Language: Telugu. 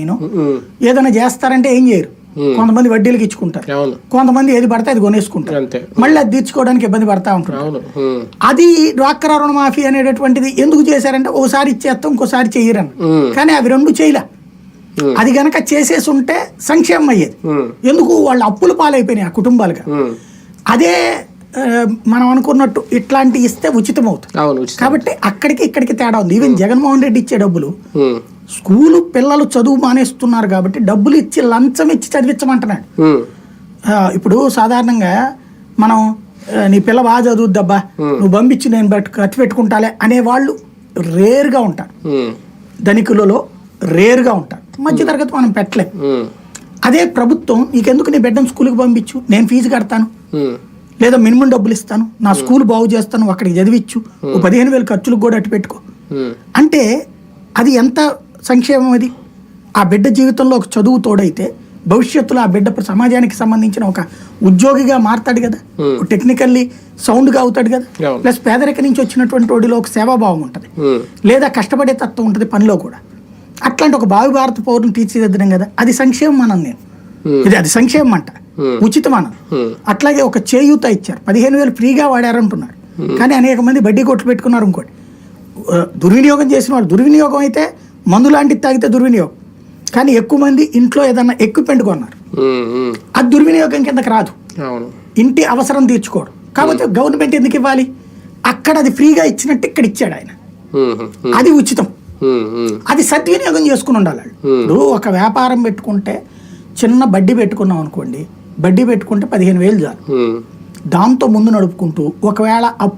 నేను. ఏదైనా చేస్తారంటే ఏం చేయరు. కొంతమంది వడ్డీలకు ఇచ్చుకుంటారు. కొంతమంది ఏది పడితే అది కొనేసుకుంటారు. మళ్ళీ అది తీర్చుకోవడానికి ఇబ్బంది పడతా ఉంటారు. అది డ్వాక్రా రుణమాఫీ అనేటటువంటిది ఎందుకు చేశారంటే ఓసారి ఇచ్చేస్తాం ఇంకోసారి చెయ్యరని ఉమ్, కానీ అవి రెండు చేయలే. అది గనక చేసేసి ఉంటే సంక్షేమం అయ్యేది. ఎందుకు? వాళ్ళు అప్పులు పాలైపోయినాయి ఆ కుటుంబాలుగా. అదే మనం అనుకున్నట్టు ఇట్లాంటి ఇస్తే ఉచితం. అవుతుంది. కాబట్టి అక్కడికి ఇక్కడికి తేడా ఉంది. ఈవెన్ జగన్మోహన్ రెడ్డి ఇచ్చే డబ్బులు స్కూలు పిల్లలు చదువు మానేస్తున్నారు కాబట్టి డబ్బులు ఇచ్చి లంచం ఇచ్చి చదివించమంటున్నాడు. ఇప్పుడు సాధారణంగా మనం నీ పిల్ల బాగా చదువుద్దబ్బా నువ్వు పంపించి నేను బట్ ఖర్చు పెట్టుకుంటాలే అనేవాళ్ళు రేర్గా ఉంటారు. ధనికులలో రేర్గా ఉంటారు. మధ్యతరగతి మనం పెట్టలేం. అదే ప్రభుత్వం నీకెందుకు నీ బిడ్డను స్కూల్కి పంపించు? నేను ఫీజు కడతాను. లేదా మినిమం డబ్బులు ఇస్తాను. నా స్కూల్ బాగు చేస్తాను. అక్కడికి చదివిచ్చు ఓ పదిహేను వేలు ఖర్చులకు కూడా అట్టు పెట్టుకో. అంటే అది ఎంత సంక్షేమం అది. ఆ బిడ్డ జీవితంలో ఒక చదువు తోడైతే భవిష్యత్తులో ఆ బిడ్డ సమాజానికి సంబంధించిన ఒక ఉద్యోగిగా మారతాడు కదా. టెక్నికల్లీ సౌండ్గా అవుతాడు కదా. ప్లస్ పేదరిక నుంచి వచ్చినటువంటి వాడిలో ఒక సేవాభావం ఉంటుంది. ఉమ్, లేదా కష్టపడే తత్వం ఉంటుంది పనిలో కూడా. అట్లాంటి ఒక భావి భారత పౌరుని తీర్చిదిద్దడం కదా. అది సంక్షేమం అనం నేను. Hmm. ఇది అది సంక్షేమం అంట. Hmm. ఉచితం అనం ఉమ్, అట్లాగే ఒక చేయూత ఇచ్చారు. పదిహేను వేలు ఫ్రీగా వాడారంటున్నారు. కానీ అనేక మంది బడ్డీ కొట్లు పెట్టుకున్నారు ఇంకోటి. దుర్వినియోగం చేసిన వాళ్ళు. దుర్వినియోగం అయితే మందు లాంటిది తాగితే దుర్వినియోగం. కానీ ఎక్కువ మంది ఇంట్లో ఏదన్నా ఎక్విప్మెంట్ కొన్నారు. అది దుర్వినియోగం కిందకి రాదు. ఇంటి అవసరం తీర్చుకోవడం కాకపోతే గవర్నమెంట్ ఎందుకు ఇవ్వాలి? అక్కడ అది ఫ్రీగా ఇచ్చినట్టు ఇక్కడ ఇచ్చాడు ఆయన. అది ఉచితం. అది సద్వినియోగం చేసుకుని ఉండాలి. ఇప్పుడు ఒక వ్యాపారం పెట్టుకుంటే చిన్న బడ్డీ పెట్టుకున్నాం అనుకోండి బడ్డీ పెట్టుకుంటే పదిహేను వేలు చాలు. దాంతో ముందు నడుపుకుంటూ ఒకవేళ అప్పు